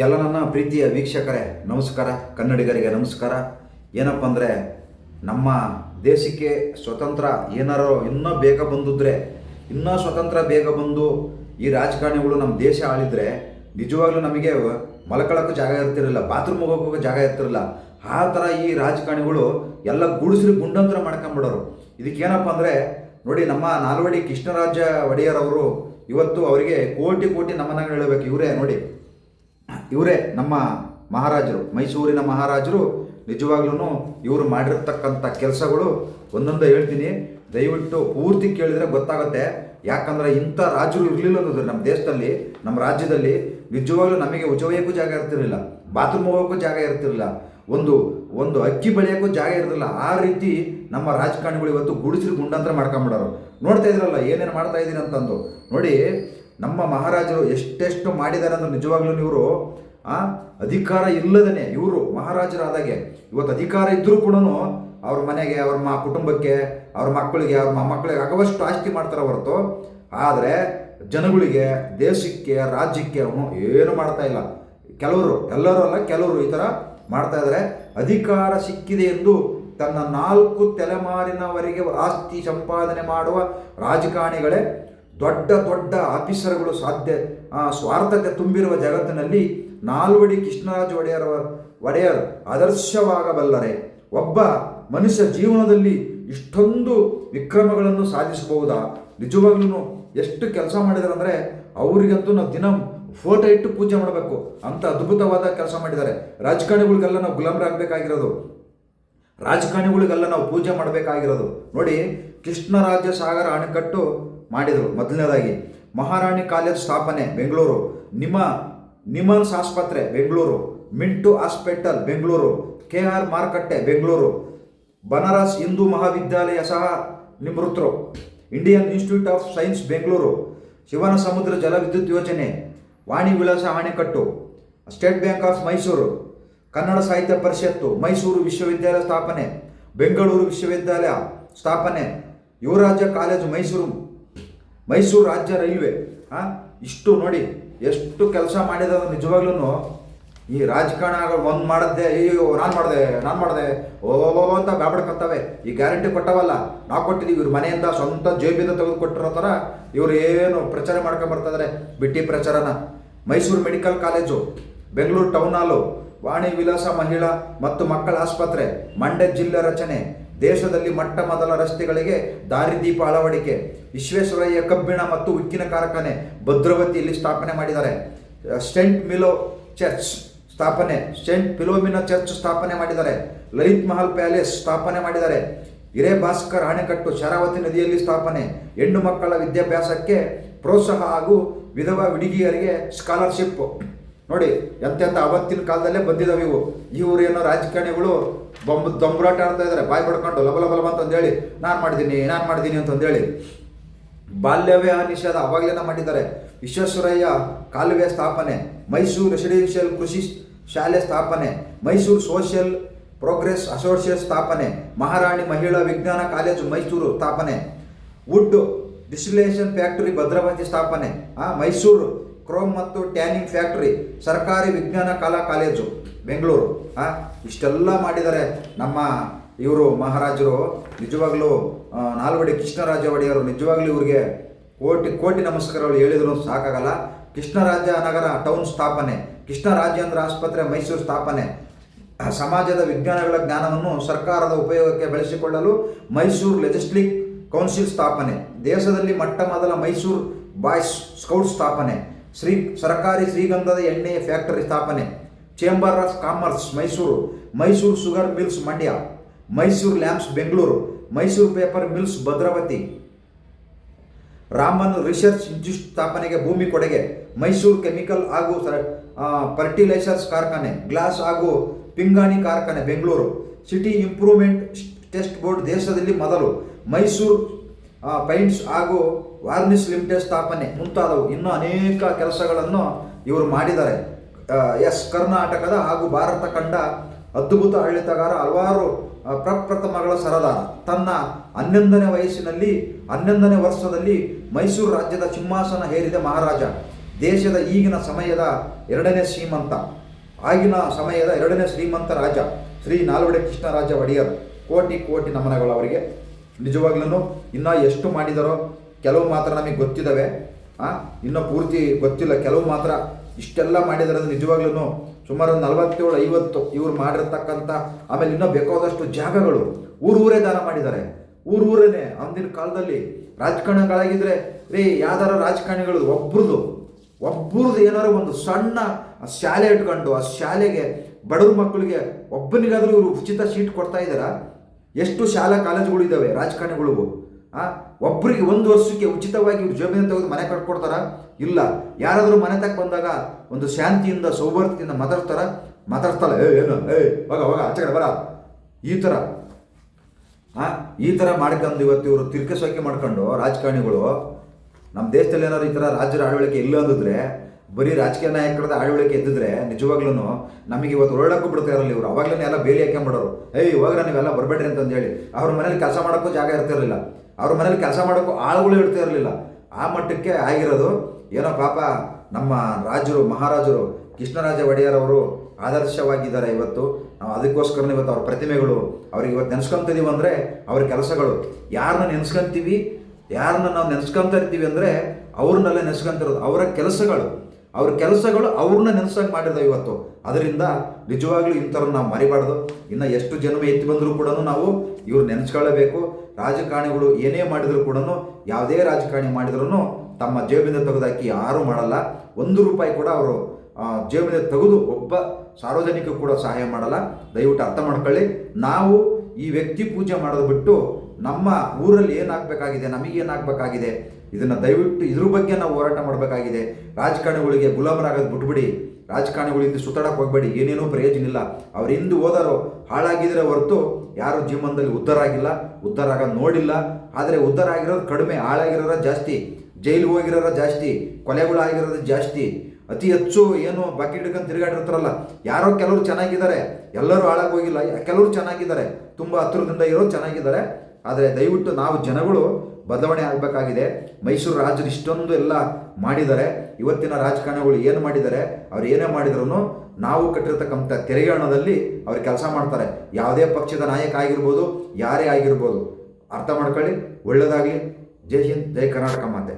ಎಲ್ಲ ನನ್ನ ಪ್ರೀತಿಯ ವೀಕ್ಷಕರೇ, ನಮಸ್ಕಾರ. ಕನ್ನಡಿಗರಿಗೆ ನಮಸ್ಕಾರ. ಏನಪ್ಪ ಅಂದರೆ, ನಮ್ಮ ದೇಶಕ್ಕೆ ಸ್ವತಂತ್ರ ಏನಾರೋ ಇನ್ನೂ ಬೇಗ ಬಂದಿದ್ರೆ, ಇನ್ನೂ ಸ್ವತಂತ್ರ ಬೇಗ ಬಂದು ಈ ರಾಜಕಾರಣಿಗಳು ನಮ್ಮ ದೇಶ ಆಳಿದ್ರೆ, ನಿಜವಾಗ್ಲೂ ನಮಗೆ ಮಲ್ಕೊಳ್ಳೋಕ್ಕೂ ಜಾಗ ಇರ್ತಿರಲಿಲ್ಲ ಬಾತ್ರೂಮ್ ಹೋಗೋಕ್ಕೂ ಜಾಗ ಇರ್ತಿರಲಿಲ್ಲ ಆ ಥರ ಈ ರಾಜಕಾರಣಿಗಳು ಎಲ್ಲ ಗುಡಿಸ್ರಿ ಗುಂಡಂತರ ಮಾಡ್ಕೊಂಬಿಡೋರು. ಇದಕ್ಕೇನಪ್ಪ ಅಂದರೆ, ನೋಡಿ ನಮ್ಮ ನಾಲ್ವಡಿ ಕೃಷ್ಣರಾಜ ಒಡೆಯರ್ ಅವರು ಇವತ್ತು ಅವರಿಗೆ ಕೋಟಿ ಕೋಟಿ ನಮನಗಳು ಹೇಳಬೇಕು. ಇವರೇ ನೋಡಿ ಇವರೇ ನಮ್ಮ ಮಹಾರಾಜರು, ಮೈಸೂರಿನ ಮಹಾರಾಜರು. ನಿಜವಾಗ್ಲೂ ಇವರು ಮಾಡಿರ್ತಕ್ಕಂಥ ಕೆಲಸಗಳು ಒಂದೊಂದು ಹೇಳ್ತೀನಿ. ದಯವಿಟ್ಟು ಪೂರ್ತಿ ಕೇಳಿದರೆ ಗೊತ್ತಾಗುತ್ತೆ. ಯಾಕಂದ್ರೆ ಇಂಥ ರಾಜರು ಇರಲಿಲ್ಲ ಅನ್ನೋದು ನಮ್ಮ ದೇಶದಲ್ಲಿ, ನಮ್ಮ ರಾಜ್ಯದಲ್ಲಿ. ನಿಜವಾಗ್ಲೂ ನಮಗೆ ಉಜವಯ್ಯಕ್ಕೂ ಜಾಗ ಇರ್ತಿರಲಿಲ್ಲ, ಬಾತ್ರೂಮ್ ಹೋಗೋಕ್ಕೂ ಜಾಗ ಇರ್ತಿರಲಿಲ್ಲ, ಒಂದು ಒಂದು ಅಕ್ಕಿ ಬೆಳೆಯೋಕ್ಕೂ ಜಾಗ ಇರ್ತಿರಲಿಲ್ಲ. ಆ ರೀತಿ ನಮ್ಮ ರಾಜಕಾರಣಿಗಳು ಇವತ್ತು ಗುಡಿಸಿರು ಗುಂಡಾಂತರ ಮಾಡ್ಕೊಂಬಿಡೋರು. ನೋಡ್ತಾ ಇದ್ರಲ್ಲ, ಏನೇನು ಮಾಡ್ತಾ ಇದ್ದೀನಿ ಅಂತಂದು. ನೋಡಿ, ನಮ್ಮ ಮಹಾರಾಜರು ಎಷ್ಟೆಷ್ಟು ಮಾಡಿದ್ದಾರೆ ಅಂದ್ರೆ ನಿಜವಾಗ್ಲೂ ಇವರು ಆ? ಅಧಿಕಾರ ಇಲ್ಲದೇ ಇವರು ಮಹಾರಾಜರಾದಾಗೆ. ಇವತ್ತು ಅಧಿಕಾರ ಇದ್ದರೂ ಕೂಡ ಅವ್ರ ಮನೆಗೆ, ಅವ್ರ ಮಾ ಕುಟುಂಬಕ್ಕೆ, ಅವ್ರ ಮಕ್ಕಳಿಗೆ, ಅವ್ರ ಮೊಮ್ಮಕ್ಕಳಿಗೆ ಆಗುವಷ್ಟು ಆಸ್ತಿ ಮಾಡ್ತಾರೆ ಹೊರತು. ಆದರೆ ಜನಗಳಿಗೆ, ದೇಶಕ್ಕೆ, ರಾಜ್ಯಕ್ಕೆ ಅವನು ಏನು ಮಾಡ್ತಾ ಇಲ್ಲ. ಕೆಲವರು, ಎಲ್ಲರೂ ಅಲ್ಲ, ಕೆಲವರು ಈ ಥರ ಮಾಡ್ತಾ ಇದ್ದಾರೆ ಅಧಿಕಾರ ಸಿಕ್ಕಿದೆ ಎಂದು ತನ್ನ ನಾಲ್ಕು ತಲೆಮಾರಿನವರೆಗೆ ಆಸ್ತಿ ಸಂಪಾದನೆ ಮಾಡುವ ರಾಜಕಾರಣಿಗಳೇ ದೊಡ್ಡ ದೊಡ್ಡ ಆಫೀಸರ್ಗಳು ಸಾಧ್ಯ ಸ್ವಾರ್ಥಕ್ಕೆ ತುಂಬಿರುವ ಜಗತ್ತಿನಲ್ಲಿ ನಾಲ್ವಡಿ ಕೃಷ್ಣರಾಜ ಒಡೆಯರ ಒಡೆಯರ್ ಆದರ್ಶವಾಗಬಲ್ಲರೆ. ಒಬ್ಬ ಮನುಷ್ಯ ಜೀವನದಲ್ಲಿ ಇಷ್ಟೊಂದು ವಿಕ್ರಮಗಳನ್ನು ಸಾಧಿಸಬಹುದಾ? ನಿಜವಾಗ್ಲೂ ಎಷ್ಟು ಕೆಲಸ ಮಾಡಿದಾರೆ ಅಂದರೆ ಅವರಿಗಂತೂ ನಾವು ದಿನ ಫೋಟೋ ಇಟ್ಟು ಪೂಜೆ ಮಾಡಬೇಕು. ಅಂತ ಅದ್ಭುತವಾದ ಕೆಲಸ ಮಾಡಿದ್ದಾರೆ ರಾಜಕಾರಣಿಗಳಿಗೆಲ್ಲ ನಾವು ಗುಲಾಮರಾಗಬೇಕಾಗಿರೋದು ರಾಜಕಾರಣಿಗಳಿಗೆಲ್ಲ ನಾವು ಪೂಜೆ ಮಾಡಬೇಕಾಗಿರೋದು. ನೋಡಿ, ಕೃಷ್ಣರಾಜ ಸಾಗರ ಅಣೆಕಟ್ಟು ಮಾಡಿದರು. ಮೊದಲನೇದಾಗಿ ಮಹಾರಾಣಿ ಕಾಲೇಜ್ ಸ್ಥಾಪನೆ, ಬೆಂಗಳೂರು. ನಿಮ್ಮ ನಿಮನ್ಸ್ ಆಸ್ಪತ್ರೆ, Bengaluru. Minto hospital, Bengaluru. K R ಮಾರುಕಟ್ಟೆ, ಬೆಂಗಳೂರು. ಬನಾರಸ್ ಹಿಂದೂ ಮಹಾವಿದ್ಯಾಲಯ ಸಹ ನಿವೃತ್ತರು. Indian Institute of Science, Bengaluru. Shivanasamudra ಜಲವಿದ್ಯುತ್ ಯೋಜನೆ. ವಾಣಿ ವಿಳಾಸ ಅಣೆಕಟ್ಟು State Bank of Mysore. Kannada Sahitya Parishat, Mysore ವಿಶ್ವವಿದ್ಯಾಲಯ ಸ್ಥಾಪನೆ. ಬೆಂಗಳೂರು ವಿಶ್ವವಿದ್ಯಾಲಯ ಸ್ಥಾಪನೆ. ಯುವರಾಜ್ಯ ಕಾಲೇಜು ಮೈಸೂರು. ಮೈಸೂರು ರಾಜ್ಯ ರೈಲ್ವೆ. ಹಾಂ ಇಷ್ಟು ನೋಡಿ. ಎಷ್ಟು ಕೆಲಸ ಮಾಡಿದ ನಿಜವಾಗ್ಲೂ ಈ ರಾಜಕಾರಣ ಒಂದು ಮಾಡದ್ದೆ ಅಯ್ಯೋ ನಾನು ಮಾಡಿದೆ ನಾನು ಮಾಡಿದೆ ಓ ಅಂತ ಬ್ಯಾಬಡ್ಕೊತವೆ. ಈ ಗ್ಯಾರಂಟಿ ಕೊಟ್ಟವಲ್ಲ, ನಾವು ಕೊಟ್ಟಿದ್ದೀವಿ ಇವ್ರ ಮನೆಯಿಂದ ಸ್ವಂತ ಜೇಬಿಂದ ತೆಗೆದು ಕೊಟ್ಟಿರೋ ಥರ ಇವರು ಏನು ಪ್ರಚಾರ ಮಾಡ್ಕೊಂಡು ಬರ್ತಾ ಬಿಟ್ಟಿ ಪ್ರಚಾರನ. Mysore medical college, Bengaluru town hall, Vani Vilasa ಮಹಿಳಾ ಮತ್ತು ಮಕ್ಕಳ ಆಸ್ಪತ್ರೆ, ಮಂಡ್ಯ ಜಿಲ್ಲೆ ರಚನೆ ದೇಶದಲ್ಲಿ ಮೊಟ್ಟ ಮೊದಲ ರಸ್ತೆಗಳಿಗೆ ದಾರಿದೀಪ ಅಳವಡಿಕೆ. ವಿಶ್ವೇಶ್ವರಯ್ಯ ಕಬ್ಬಿಣ ಮತ್ತು ಉಕ್ಕಿನ ಕಾರ್ಖಾನೆ ಭದ್ರವತಿಯಲ್ಲಿ ಸ್ಥಾಪನೆ ಮಾಡಿದ್ದಾರೆ. ಸೆಂಟ್ ಮಿಲೋ ಚರ್ಚ್ ಸ್ಥಾಪನೆ, ಸೆಂಟ್ ಫಿಲೋಮಿನಾ ಚರ್ಚ್ ಸ್ಥಾಪನೆ ಮಾಡಿದ್ದಾರೆ. ಲಲಿತ್ ಮಹಲ್ ಪ್ಯಾಲೇಸ್ ಸ್ಥಾಪನೆ ಮಾಡಿದ್ದಾರೆ. ಹಿರೇಭಾಸ್ಕರ್ ಅಣೆಕಟ್ಟು ಶರಾವತಿ ನದಿಯಲ್ಲಿ ಸ್ಥಾಪನೆ. ಹೆಣ್ಣು ಮಕ್ಕಳ ವಿದ್ಯಾಭ್ಯಾಸಕ್ಕೆ ಪ್ರೋತ್ಸಾಹ ಹಾಗೂ ವಿಧವಾ ಹುಡುಗಿಯರಿಗೆ ಸ್ಕಾಲರ್ಶಿಪ್. ನೋಡಿ ಎಂತೆಂಥ ಅವತ್ತಿನ ಕಾಲದಲ್ಲೇ ಬಂದಿದ್ದಾವೆ ಇವು. ಇವರೇನೋ ರಾಜಕಾರಣಿಗಳು ಬೊಂಬ, ದೊಂಬರಾಟ ಆಡ್ತಾ ಇದ್ದಾರೆ ಬಾಯಿ ಬಡ್ಕೊಂಡು ಲಬ ಲಬಲಬ ಲಬ ಅಂತಂದೇಳಿ, ನಾನು ಮಾಡಿದ್ದೀನಿ ನಾನು ಮಾಡಿದ್ದೀನಿ ಅಂತಂದೇಳಿ. ಬಾಲ್ಯವೇ ನಿಷೇಧ ಅವಾಗಲೇನ ಮಾಡಿದ್ದಾರೆ. ವಿಶ್ವೇಶ್ವರಯ್ಯ ಕಾಲುವೆ ಸ್ಥಾಪನೆ, ಮೈಸೂರು ರೆಸಿಡೆನ್ಷಿಯಲ್ ಕೃಷಿ ಶಾಲೆ ಸ್ಥಾಪನೆ, ಮೈಸೂರು ಸೋಷಿಯಲ್ ಪ್ರೋಗ್ರೆಸ್ ಅಸೋಸಿಯೇಟ್ ಸ್ಥಾಪನೆ, ಮಹಾರಾಣಿ ಮಹಿಳಾ ವಿಜ್ಞಾನ ಕಾಲೇಜು ಮೈಸೂರು ಸ್ಥಾಪನೆ, ವುಡ್ ಡಿಸ್ಟಿಲೇಷನ್ ಫ್ಯಾಕ್ಟರಿ ಭದ್ರಾವತಿ ಸ್ಥಾಪನೆ ಮೈಸೂರು ಕ್ರೋಮ್ ಮತ್ತು ಟ್ಯಾನಿಂಗ್ ಫ್ಯಾಕ್ಟರಿ ಸರ್ಕಾರಿ ವಿಜ್ಞಾನ ಕಲಾ ಕಾಲೇಜು ಬೆಂಗಳೂರು. ಹಾಂ ಇಷ್ಟೆಲ್ಲ ಮಾಡಿದ್ದಾರೆ ನಮ್ಮ ಇವರು ಮಹಾರಾಜರು. ನಿಜವಾಗ್ಲೂ ನಾಲ್ವಡಿ ಕೃಷ್ಣರಾಜ ಒಡೆಯರು ನಿಜವಾಗ್ಲೂ ಇವರಿಗೆ ಕೋಟಿ ಕೋಟಿ ನಮಸ್ಕಾರಗಳು ಹೇಳಿದ್ರು, ಸಾಕಾಗಲ್ಲ. ಕೃಷ್ಣರಾಜ ನಗರ ಟೌನ್ ಸ್ಥಾಪನೆ, ಕೃಷ್ಣರಾಜೇಂದ್ರ ಆಸ್ಪತ್ರೆ ಮೈಸೂರು ಸ್ಥಾಪನೆ. ಸಮಾಜದ ವಿಜ್ಞಾನಗಳ ಜ್ಞಾನವನ್ನು ಸರ್ಕಾರದ ಉಪಯೋಗಕ್ಕೆ ಬೆಳೆಸಿಕೊಳ್ಳಲು ಮೈಸೂರು ಲೆಜಿಸ್ಲಿಕ್ ಕೌನ್ಸಿಲ್ ಸ್ಥಾಪನೆ, ದೇಶದಲ್ಲಿ ಮೊಟ್ಟ ಮೊದಲ ಮೈಸೂರು ಬಾಯ್ಸ್ ಸ್ಕೌಟ್ ಸ್ಥಾಪನೆ. ಶ್ರೀ ಸರ್ಕಾರಿ ಶ್ರೀಗಂಧದ ಎಣ್ಣೆ ಫ್ಯಾಕ್ಟರಿ ಸ್ಥಾಪನೆ, chamber of commerce, Mysuru Mysuru sugar mills Mandya, Mysuru lamps Bengaluru, Mysuru paper mills Bhadravati. Raman research institute ಸ್ಥಾಪನೆಗೆ ಭೂಮಿ ಕೊಡುಗೆ, ಮೈಸೂರು ಕೆಮಿಕಲ್ ಹಾಗೂ ಫರ್ಟಿಲೈಸರ್ಸ್ ಕಾರ್ಖಾನೆ, ಗ್ಲಾಸ್ ಹಾಗೂ ಪಿಂಗಾಣಿ ಕಾರ್ಖಾನೆ, Bengaluru. City improvement trust board ದೇಶದಲ್ಲಿ ಮೊದಲು, ಮೈಸೂರು ಪೈಂಟ್ಸ್ ಹಾಗೂ ವಾರ್ನಿಸ್ ಲಿಮಿಟೆಡ್ ಸ್ಥಾಪನೆ ಮುಂತಾದವು. ಇನ್ನೂ ಅನೇಕ ಕೆಲಸಗಳನ್ನು ಇವರು ಮಾಡಿದ್ದಾರೆ. ಎಸ್ ಕರ್ನಾಟಕದ ಹಾಗೂ ಭಾರತ ಕಂಡ ಅದ್ಭುತ ಆಡಳಿತಗಾರ ಹಲವಾರು ಪ್ರಪ್ರಥಮಗಳ ಸರದಾರ. ತನ್ನ ಹನ್ನೊಂದನೇ ವಯಸ್ಸಿನಲ್ಲಿ, ಹನ್ನೊಂದನೇ ವರ್ಷದಲ್ಲಿ ಮೈಸೂರು ರಾಜ್ಯದ ಸಿಂಹಾಸನ ಹೇರಿದ ಮಹಾರಾಜ. ದೇಶದ ಈಗಿನ ಸಮಯದ ಎರಡನೇ ಶ್ರೀಮಂತ. ಆಗಿನ ಸಮಯದ ಎರಡನೇ ಶ್ರೀಮಂತ ರಾಜ. ಶ್ರೀ ನಾಲ್ವಡೆ ಕೃಷ್ಣರಾಜ ಒಡೆಯರ್. ಕೋಟಿ ಕೋಟಿ ನಮನಗಳು ಅವರಿಗೆ. ನಿಜವಾಗ್ಲೂ ಇನ್ನೂ ಎಷ್ಟು ಮಾಡಿದಾರೋ ಕೆಲವು ಮಾತ್ರ ನಮಗೆ ಗೊತ್ತಿದ್ದಾವೆ ಇನ್ನೂ ಪೂರ್ತಿ ಗೊತ್ತಿಲ್ಲ. ಕೆಲವು ಮಾತ್ರ ಇಷ್ಟೆಲ್ಲ ಮಾಡಿದಾರೆ ಅದು ನಿಜವಾಗ್ಲೂ ಸುಮಾರು ನಲವತ್ತೇಳು, ಐವತ್ತು ಇವ್ರು ಮಾಡಿರ್ತಕ್ಕಂಥ ಆಮೇಲೆ ಇನ್ನೂ ಬೇಕಾದಷ್ಟು ಜಾಗಗಳು ಊರೂರೇ ದಾನ ಮಾಡಿದ್ದಾರೆ ಊರೂರೇನೆ ಅಂದಿನ ಕಾಲದಲ್ಲಿ ರಾಜಕಾರಣಿಗಳಾಗಿದ್ರೆ, ರೀ, ಯಾವ್ದಾರ ರಾಜಕಾರಣಿಗಳು ಒಬ್ರದ್ದು ಒಬ್ಬರದ್ದು ಏನಾರು ಒಂದು ಸಣ್ಣ ಶಾಲೆ ಇಟ್ಕೊಂಡು ಆ ಶಾಲೆಗೆ ಬಡವ್ರ ಮಕ್ಕಳಿಗೆ ಒಬ್ಬನಿಗಾದರೂ ಇವರು ಉಚಿತ ಸೀಟ್ ಕೊಡ್ತಾ ಇದ್ದಾರಾ? ಎಷ್ಟು ಶಾಲಾ ಕಾಲೇಜುಗಳು ಇದ್ದಾವೆ ರಾಜಕಾರಣಿಗಳಿಗೂ. ಆ ಒಬ್ಬರಿಗೆ ಒಂದು ವರ್ಷಕ್ಕೆ ಉಚಿತವಾಗಿ ಇವ್ರು ಜಮೀನು ತೆಗೆದು ಮನೆ ಕಟ್ಕೊಡ್ತಾರ? ಇಲ್ಲ. ಯಾರಾದರೂ ಮನೆ ತಕ್ಕ ಬಂದಾಗ ಒಂದು ಶಾಂತಿಯಿಂದ ಸೌಭಾಗ್ಯದಿಂದ ಮಾತಾಡ್ತಾರ? ಮಾತಾಡ್ತಾಳೆ, ಏ, ಏನು? ಏ, ಹೋಗ ಹೋಗ, ಆಚೆ ಬರ. ಈ ಥರ ಆ, ಈ ಥರ ಮಾಡ್ಕೊಂಡು ಇವತ್ತು ಇವರು ತಿರ್ಕಸೋಕೆ ಮಾಡ್ಕೊಂಡು ರಾಜಕಾರಣಿಗಳು ನಮ್ಮ ದೇಶದಲ್ಲಿ ಏನಾದ್ರು ಈ ಥರ ರಾಜ್ಯದ ಆಡಳಿಕೆ ಇಲ್ಲ ಅಂದಿದ್ರೆ ಬರೀ ರಾಜಕೀಯ ನಾಯಕರದ ಆಳ್ವಳಿಕೆ ಎದ್ದಿದ್ರೆ ನಿಜವಾಗ್ಲೂ ನಮಗೆ ಇವತ್ತು ಹೊರಡಕ್ಕೂ ಬಿಡ್ತಾ ಇರಲಿಲ್ಲ ಇವರು. ಅವಾಗಲೇ ಎಲ್ಲ ಬೇಲಿ ಹಾಕೊಂಬಿಡೋರು ಏಯ್, ಇವಾಗ ನೀವೆಲ್ಲ ಬರಬೇಡ್ರಿ ಅಂತಂದೇಳಿ ಅವ್ರ ಮನೇಲಿ ಕೆಲಸ ಮಾಡೋಕ್ಕೂ ಜಾಗ ಇರ್ತಿರಲಿಲ್ಲ. ಅವ್ರ ಮನೇಲಿ ಕೆಲಸ ಮಾಡೋಕ್ಕೂ ಆಳುಗಳು ಇಡ್ತಾ ಇರಲಿಲ್ಲ ಆ ಮಟ್ಟಕ್ಕೆ ಆಗಿರೋದು ಏನೋ ಪಾಪ ನಮ್ಮ ರಾಜರು, ಮಹಾರಾಜರು, ಕೃಷ್ಣರಾಜ ಒಡೆಯರ್ ಅವರು ಆದರ್ಶವಾಗಿದ್ದಾರೆ ಇವತ್ತು. ನಾವು ಅದಕ್ಕೋಸ್ಕರ ಇವತ್ತು ಅವ್ರ ಪ್ರತಿಮೆಗಳು ಅವ್ರಿಗೆ ಇವತ್ತು ನೆನೆಸ್ಕೊಂತಿದೀವಿ ಅಂದರೆ ಅವ್ರ ಕೆಲಸಗಳು. ಯಾರನ್ನ ನೆನೆಸ್ಕೊಂತೀವಿ? ಯಾರನ್ನ ನಾವು ನೆನೆಸ್ಕೊಂತ ಇರ್ತೀವಿ ಅಂದರೆ ಅವ್ರನ್ನೆಲ್ಲ ನೆನೆಸ್ಕೊಂತಿರೋದು. ಅವರ ಕೆಲಸಗಳು. ಅವ್ರ ಕೆಲಸಗಳು ಅವ್ರನ್ನ ನೆನೆಸಂಗೆ ಮಾಡಿರ್ತಾವೆ ಇವತ್ತು. ಅದರಿಂದ ನಿಜವಾಗ್ಲೂ ಇಂಥವ್ರನ್ನ ನಾವು ಮರಿಬಾರ್ದು. ಇನ್ನು ಎಷ್ಟು ಜನ್ಮ ಎತ್ತಿ ಬಂದರೂ ಕೂಡ ನಾವು ಇವ್ರು ನೆನೆಸ್ಕೊಳ್ಳೇಬೇಕು ರಾಜಕಾರಣಿಗಳು ಏನೇ ಮಾಡಿದರೂ ಕೂಡ ಯಾವುದೇ ರಾಜಕಾರಣಿ ಮಾಡಿದ್ರು ತಮ್ಮ ಜೇಬಿಂದ ತೆಗೆದಾಕಿ ಯಾರೂ ಮಾಡಲ್ಲ. ಒಂದು ರೂಪಾಯಿ ಕೂಡ ಅವರು ಜೇಬಿಂದ ತೆಗೆದು ಒಬ್ಬ ಸಾರ್ವಜನಿಕ ಕೂಡ ಸಹಾಯ ಮಾಡಲ್ಲ. ದಯವಿಟ್ಟು ಅರ್ಥ ಮಾಡ್ಕೊಳ್ಳಿ. ನಾವು ಈ ವ್ಯಕ್ತಿ ಪೂಜೆ ಮಾಡೋದು ಬಿಟ್ಟು ನಮ್ಮ ಊರಲ್ಲಿ ಏನಾಗಬೇಕಾಗಿದೆ ನಮಗೇನಾಗಬೇಕಾಗಿದೆ ಇದನ್ನು ದಯವಿಟ್ಟು ಇದ್ರ ಬಗ್ಗೆ ನಾವು ಹೋರಾಟ ಮಾಡಬೇಕಾಗಿದೆ. ರಾಜಕಾರಣಿಗಳಿಗೆ ಗುಲಾಮರಾಗೋದು ಬಿಟ್ಬಿಡಿ. ರಾಜಕಾರಣಿಗಳಿಂದ ಸುತ್ತಾಡಕ್ಕೆ ಹೋಗಬೇಡಿ. ಏನೇನೂ ಪ್ರಯೋಜನ ಇಲ್ಲ. ಅವ್ರು ಹಿಂದೆ ಹೋದಾರೋ ಹಾಳಾಗಿದ್ರೆ ಹೊರತು ಯಾರು ಜೀವನದಲ್ಲಿ ಉದ್ಧಾರ ಆಗಿಲ್ಲ. ಉದ್ಧಾರ ಆಗೋದು ನೋಡಿಲ್ಲ. ಆದರೆ ಉದ್ಧಾರ ಆಗಿರೋದು ಕಡಿಮೆ. ಹಾಳಾಗಿರೋರ ಜಾಸ್ತಿ. ಜೈಲಿಗೆ ಹೋಗಿರೋರ ಜಾಸ್ತಿ. ಕೊಲೆಗಳಾಗಿರೋದು ಜಾಸ್ತಿ. ಅತಿ ಹೆಚ್ಚು ಏನು ಬಾಕಿ ಹಿಡ್ಕೊಂಡು ತಿರುಗಾಡಿರ್ತಾರಲ್ಲ, ಯಾರೋ ಕೆಲವರು ಚೆನ್ನಾಗಿದ್ದಾರೆ. ಎಲ್ಲರೂ ಹಾಳಾಗಿ ಹೋಗಿಲ್ಲ. ಕೆಲವರು ಚೆನ್ನಾಗಿದ್ದಾರೆ. ತುಂಬ ಹತ್ತಿರದಿಂದ ಇರೋರು ಚೆನ್ನಾಗಿದ್ದಾರೆ. ಆದರೆ ದಯವಿಟ್ಟು ನಾವು ಜನಗಳು ಬದಲಾವಣೆ ಆಗಬೇಕಾಗಿದೆ. ಮೈಸೂರು ರಾಜರು ಇಷ್ಟೊಂದು ಎಲ್ಲ ಮಾಡಿದ್ದಾರೆ. ಇವತ್ತಿನ ರಾಜಕಾರಣಿಗಳು ಏನು ಮಾಡಿದ್ದಾರೆ, ಅವ್ರು ಏನೇ ಮಾಡಿದ್ರು ನಾವು ಕಟ್ಟಿರತಕ್ಕಂಥ ತೆರಿಗೆ ಹಣದಲ್ಲಿ ಅವ್ರು ಕೆಲಸ ಮಾಡ್ತಾರೆ. ಯಾವುದೇ ಪಕ್ಷದ ನಾಯಕ ಆಗಿರ್ಬೋದು, ಯಾರೇ ಆಗಿರ್ಬೋದು, ಅರ್ಥ ಮಾಡ್ಕೊಳ್ಳಿ. ಒಳ್ಳೆಯದಾಗಲಿ ಜೈ ಹಿಂದ್, ಜೈ ಕರ್ನಾಟಕ ಮಾತೆ.